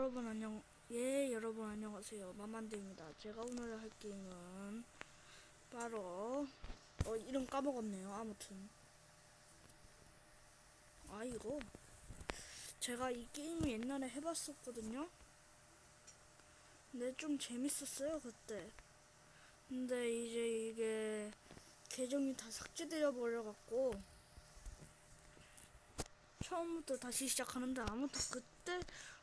여러분 안녕. 예 여러분 안녕하세요. 마만드입니다. 제가 오늘 할 게임은 바로 어 이름 까먹었네요. 아무튼. 아 이거. 제가 이 게임 옛날에 해봤었거든요. 근데 좀 재밌었어요 그때. 근데 이제 이게 계정이 다 삭제되어 버려갖고 처음부터 다시 시작하는데 아무튼 그때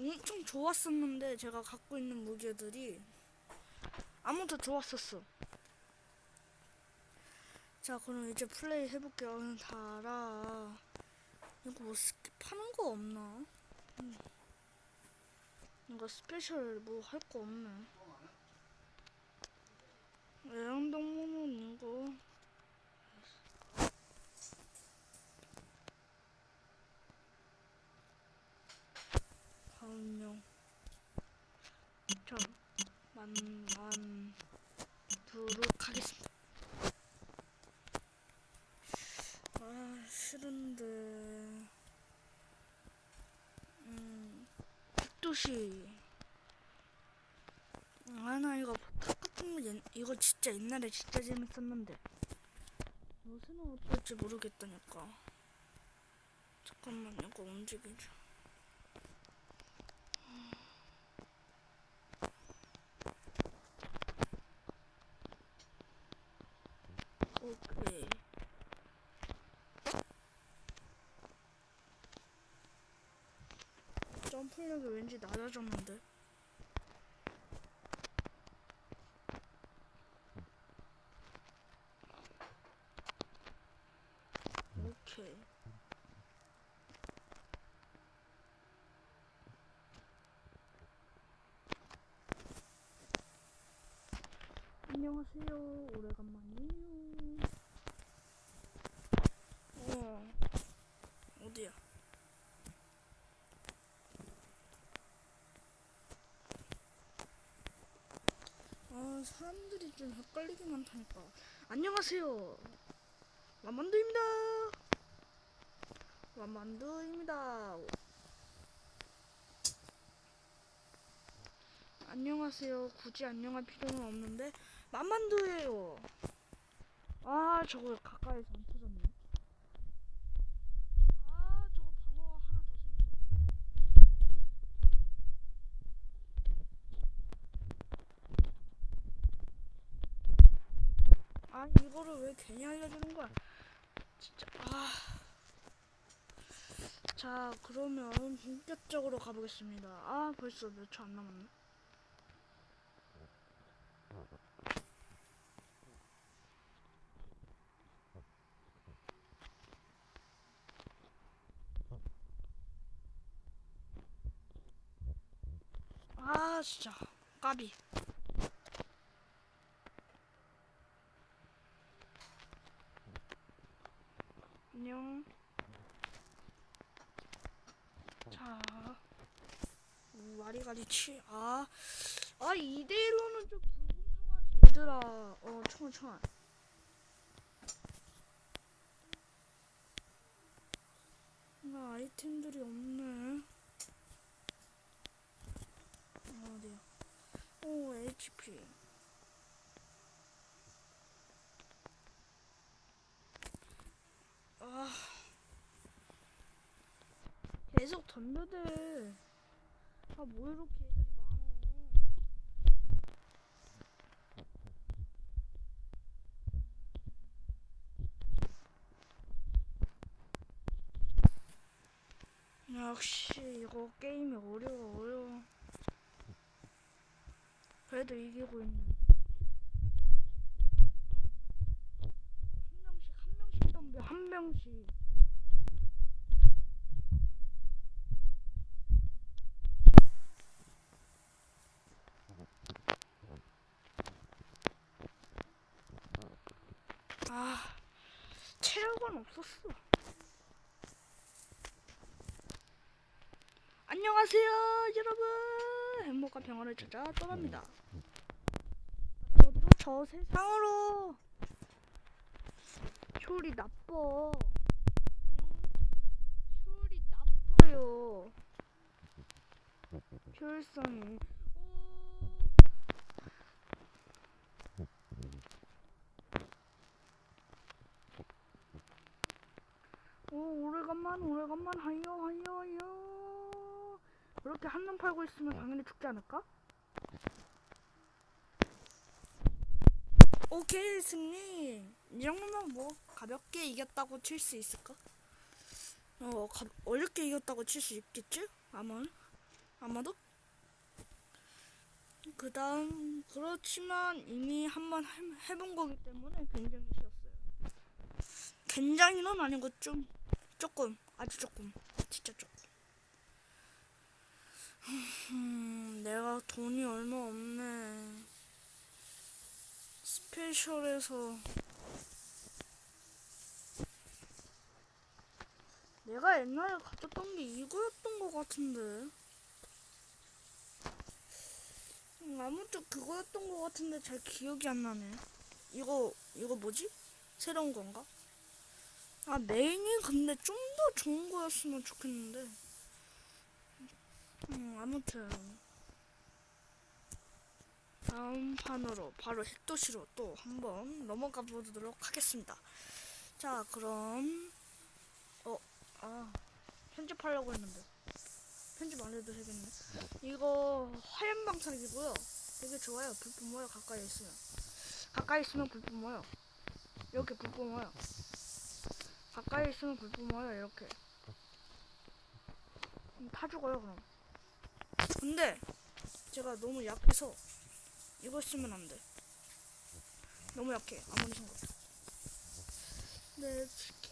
엄청 좋았었는데 제가 갖고 있는 무기들이 아무튼 좋았었어. 자 그럼 이제 플레이 해볼게요. 달아. 이거 뭐 스킵하는 거 없나? 음. 이거 스페셜 뭐 할 거 없네. 애완동물은 이거 다음용 저 만만 두록 하겠습니다. 아 싫은데. 음 백도시. 아나 이거 거 옛, 이거 진짜 옛날에 진짜 재밌었는데. 요새는 어떨지 모르겠다니까. 잠깐만 이거 움직이자 오케이. 점프력이 왠지 낮아졌는데. 오케이. 안녕하세요. 오래간만이에요. 어, 어디야? 아, 사람들이 좀 헷갈리긴 한다니까. 안녕하세요. 만만두입니다. 만만두입니다. 안녕하세요. 굳이 안녕할 필요는 없는데 만만두예요. 아, 저거 가까이서 안 터졌네. 아, 저거 방어 하나 더 생기는 거. 아, 이거를 왜 괜히 알려주는 거야? 진짜, 아. 자, 그러면 본격적으로 가보겠습니다. 아, 벌써 몇 초 안 남았네. 아, 진짜. 까비. 안녕. 자. 오, 와리가리 치. 아. 아, 이대로는 좀 불공평하지. 얘들아. 어, 총알, 총알. 나 아이템들이 없네. 어, 어디야? 오, HP. 아. 계속 던져대. 아, 뭐 이렇게 애들이 많어. 역시 이거 게임이 어려워 어려워 그래도 이기고 있네 한 명씩 한 명씩 덤벼 한 명씩 아 체력은 없었어. 안녕하세요 여러분. 행복한 평화를 찾아 떠납니다. 어디로 저 세상으로 효리 나빠. 효리 나빠요. 효율성이 500원만 하여 하여 하여 이렇게 한눈 팔고 있으면 당연히 죽지 않을까? 오케이 승리 이 정도면 뭐 가볍게 이겼다고 칠 수 있을까? 어 가, 어렵게 이겼다고 칠 수 있겠지? 아마 아마도 그 다음 그렇지만 이미 한번 해본 거기 때문에 굉장히 쉬웠어요 굉장히는 아니고 좀 조금 아주 조금 진짜 조금. 음, 내가 돈이 얼마 없네. 스페셜에서. 내가 옛날에 가졌던 게 이거였던 것 같은데. 음, 아무튼 그거였던 것 같은데 잘 기억이 안 나네. 이거 이거 뭐지? 새로운 건가? 아 메인이 근데 좀 더 좋은 거였으면 좋겠는데. 음 아무튼. 다음 판으로 바로 핵도시로 또 한번 넘어가 보도록 하겠습니다. 자 그럼 어 아 편집하려고 했는데. 편집 안 해도 되겠네. 이거 화염 방사기고요. 되게 좋아요. 불 뿜어요 가까이 있으면. 가까이 있으면 불 뿜어요 이렇게 불 뿜어요 가까이 있으면 불 뿜어요 이렇게. 그럼 타 죽어요 그럼. 근데 제가 너무 약해서 이거 쓰면 안 돼. 너무 약해 아무리 생각해도 내 치킨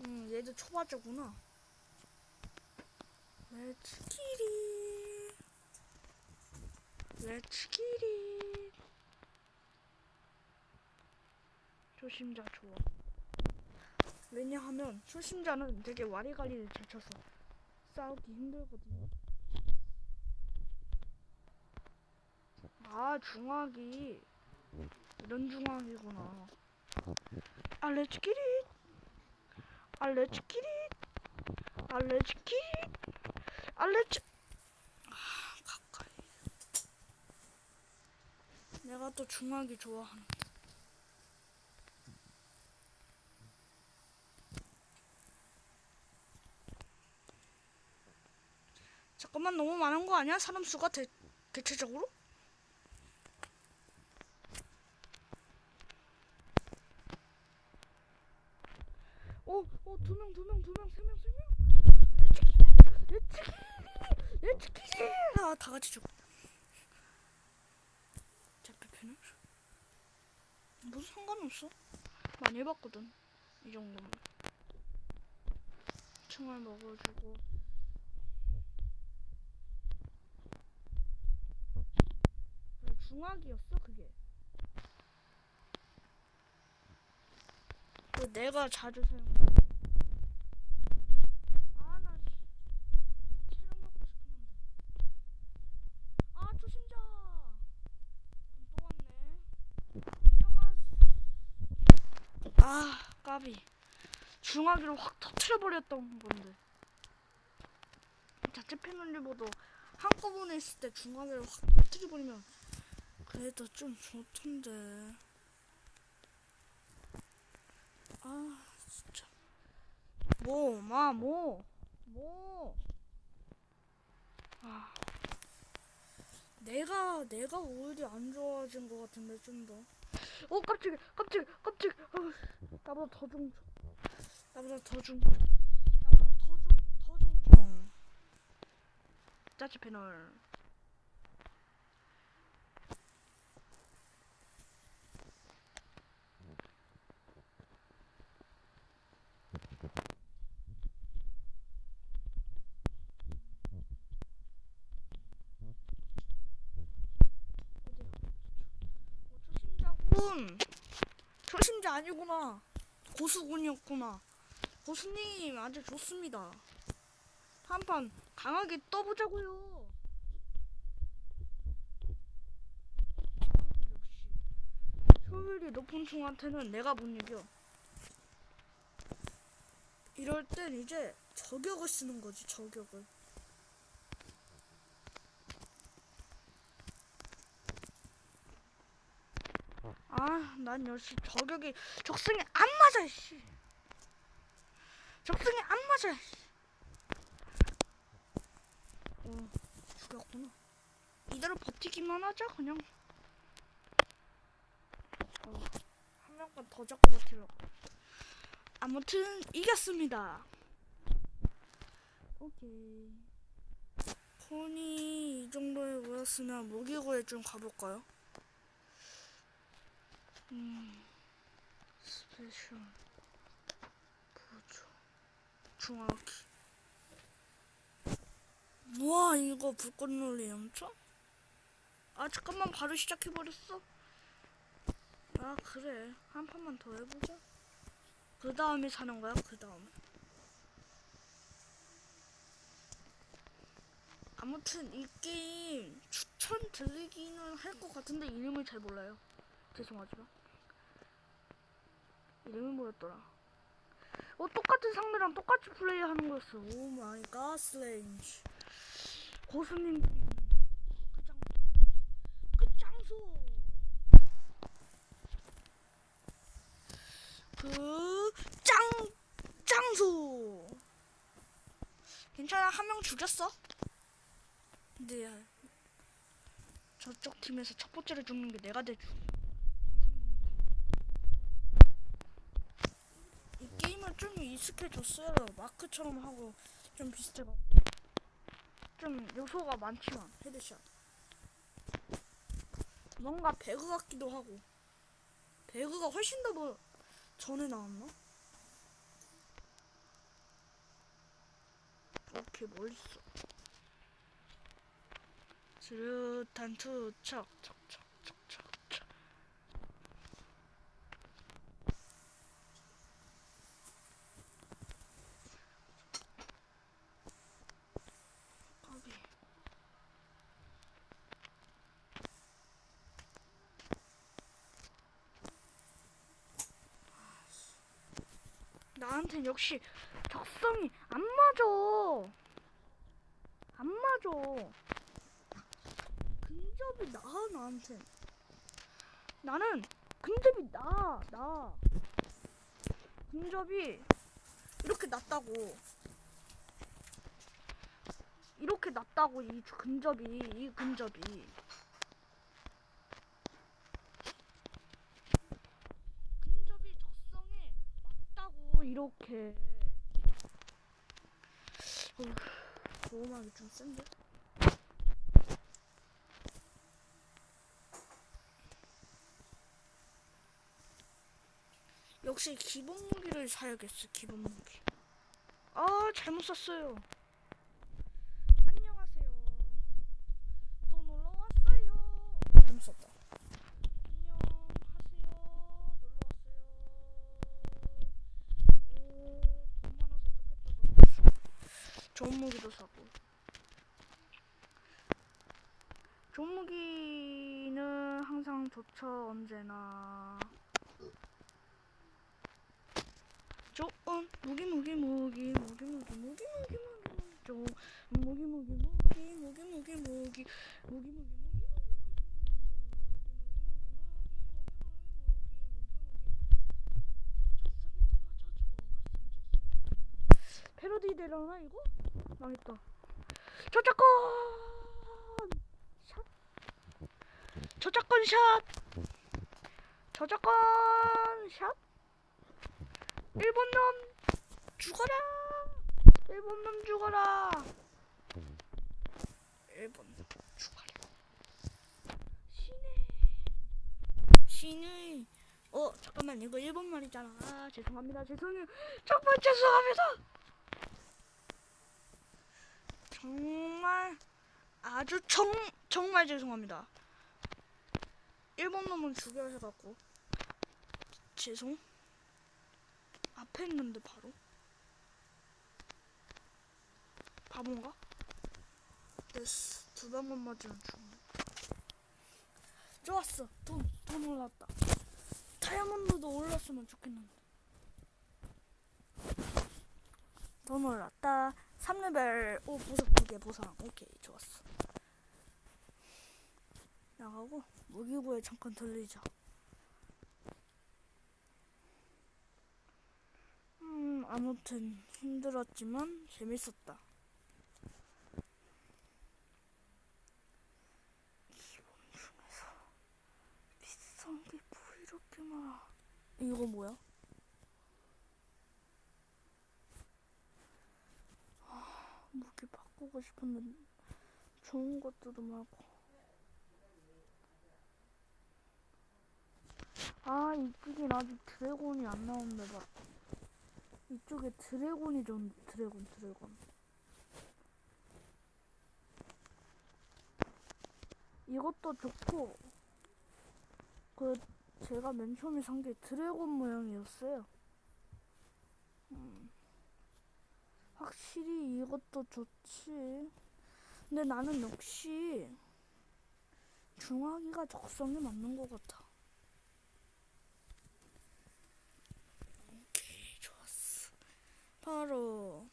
음 얘도 초바자구나. 내 치키리 내 치키리 초심자 좋아 왜냐하면 초심자는 되게 와리가리를 잘 쳐서 싸우기 힘들거든요. 아 중학이. 이런 중학이구나. 아 레츠키리 아 레츠키리 아 레츠키리 아 레츠 아 가까이. 내가 또 중학이 좋아하는 잠깐만 너무 많은 거 아니야? 사람 수가 대, 대체적으로? 어, 어, 두 명, 두 명, 두 명, 세 명, 세 명. 레츠키리, 레츠키리, 레츠키리. 아, 다 같이 죽어. 잡혀피는? 무슨 상관없어. 많이 해봤거든. 이 정도면. 총알 먹어주고. 그래, 중학이었어 그게. 그 내가 자주 사용. 아. 안녕하세요. 아 까비. 중화기로 확 터트려 버렸던 건데. 자체 패널리보다 한꺼번에 있을 때 중화기를 확 터트려 버리면 그래도 좀 좋던데. 아 진짜. 뭐, 마, 뭐, 뭐. 아. 내가 내가 오히려 안 좋아진 것 같은데 좀 더. 어 깜짝이 깜짝이 깜짝이. 어, 나보다 더 중. 나보다 더 중. 나보다 더 중. 더 중. 어. 짜치 패널. 초심자군. 초심자 아니구나. 고수군이었구나. 고수님 아주 좋습니다. 한판 강하게 떠보자고요. 아 효율이 높은 총한테는 내가 못 이겨. 이럴 땐 이제 저격을 쓰는 거지 저격을 아 난 역시 저격이 적승에 안 맞아 씨. 적승에 안 맞아 씨. 어 죽였구나. 이대로 버티기만 하자 그냥. 어, 한 명만 더 잡고 버티려고. 아무튼 이겼습니다. 오케이. 폰이 이 정도에 모였으면 무기고에 좀 가볼까요? 음 스페셜 보조. 중화기 와 이거 불꽃 놀이 엄청? 아 잠깐만 바로 시작해버렸어. 아 그래. 한 판만 더 해보자. 그 다음에 사는 거야? 그 다음에. 아무튼 이 게임 추천 드리기는 할 것 같은데 이름을 잘 몰라요. 죄송하지만 이름이 뭐였더라. 어 똑같은 상대랑 똑같이 플레이하는 거였어. 오 마이 갓 슬레인지. 고수님들이 있는 그 장소 그 장소. 그짱 장소. 괜찮아 한 명 죽였어. 근데 저쪽 팀에서 첫 번째로 죽는 게 내가 대주 이 게임을 좀 익숙해졌어요. 마크처럼 하고 좀 비슷해갖고 좀 요소가 많지만 헤드샷. 뭔가 배그 같기도 하고. 배그가 훨씬 더 뭐 전에 나왔나? 이렇게 멀리 있어. 스르탄 투척 척 까비 나한텐 역시 적성이 안 맞아. 안 맞아. 근접이 나 나한텐. 나는 근접이 나 나. 근접이 이렇게 낮다고. 이렇게 낮다고 이 근접이 이. 근접이 적성에 맞다고 이렇게. 어휴, 보호막이 좀 센데? 역시 기본 무기를 사야겠어, 기본 무기. 아, 잘못 샀어요. 또 놀러 왔어요. 잘못 샀다. 안녕하세요. 놀러 왔어요. 오, 돈 많아서 좋겠다. 너. 좋은 무기도 사고. 좋은 무기는 항상 좋죠, 언제나. 좋은 무기 무기 무기 무기 무기 무기 무기 무기 좋은 무기 무기 무기 무기 무기 무기 무기 무기 패러디 되려나 이거? 망했다. 저작권 샷. 저작권 샷. 저작권 샷. 일본 놈 죽어라. 일본 놈 죽어라. 일본 놈 죽어라. 신의 신의 어 잠깐만 이거 일본 말이잖아. 아 죄송합니다. 죄송해요. 정말 죄송합니다. 정말 아주 정 정말 죄송합니다. 일본 놈은 죽여야 해갖고. 죄송. 앞에 있는데 바로? 바본가? 됐어. 두 방만 맞으면 죽네. 좋았어. 돈 돈 올랐다. 다이아몬드도 올랐으면 좋겠는데. 돈 올랐다 3레벨 오 보석 두개 보상 오케이 좋았어. 나가고 무기고에 잠깐 들리자. 음 아무튼 힘들었지만 재밌었다. 기본 중에서 비싼 게 뭐 이렇게 많아? 이거 뭐야? 바꾸고 싶었는데 좋은 것도 많고. 아 이쪽엔 아직 드래곤이 안 나온다 봐 이쪽에 드래곤이 좀 드래곤 드래곤. 이것도 좋고 그 제가 맨 처음에 산 게 드래곤 모양이었어요. 음. 확실히 이것도 좋지. 근데 나는 역시 중화기가 적성에 맞는 것 같아. 오케이, 좋았어. 바로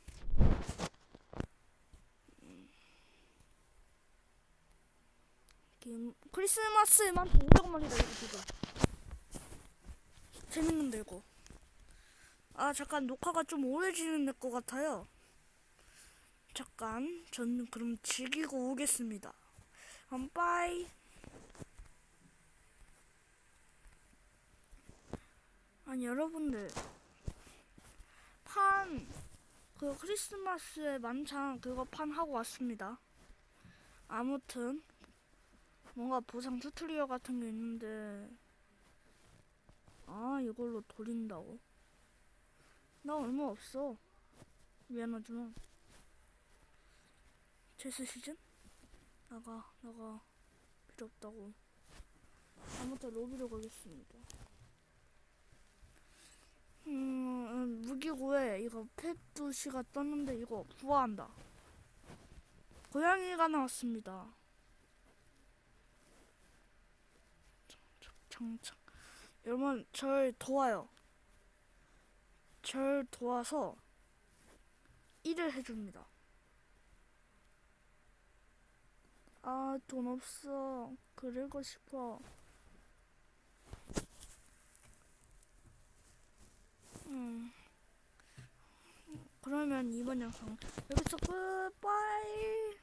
음. 김 크리스마스에만 500만이다 이거 지금. 재밌는데 이거. 아 잠깐 녹화가 좀 오래 진행될 것 같아요. 잠깐 저는 그럼 즐기고 오겠습니다. 그럼 빠이. 아니 여러분들 판 그 크리스마스에 만찬 그거 판 하고 왔습니다. 아무튼 뭔가 보상 튜토리얼 같은 게 있는데 아 이걸로 돌린다고? 나 얼마 없어. 미안하지만. 체스 시즌? 나가, 나가. 필요 없다고. 아무튼 로비로 가겠습니다. 음, 음, 무기고에 이거 펫두시가 떴는데 이거 부화한다. 고양이가 나왔습니다. 장창. 여러분, 절 도와요. 절 도와서 일을 해줍니다. 아, 돈 없어. 그리고 싶어. 음. 그러면 이번 영상 여기서 끝. 빠이.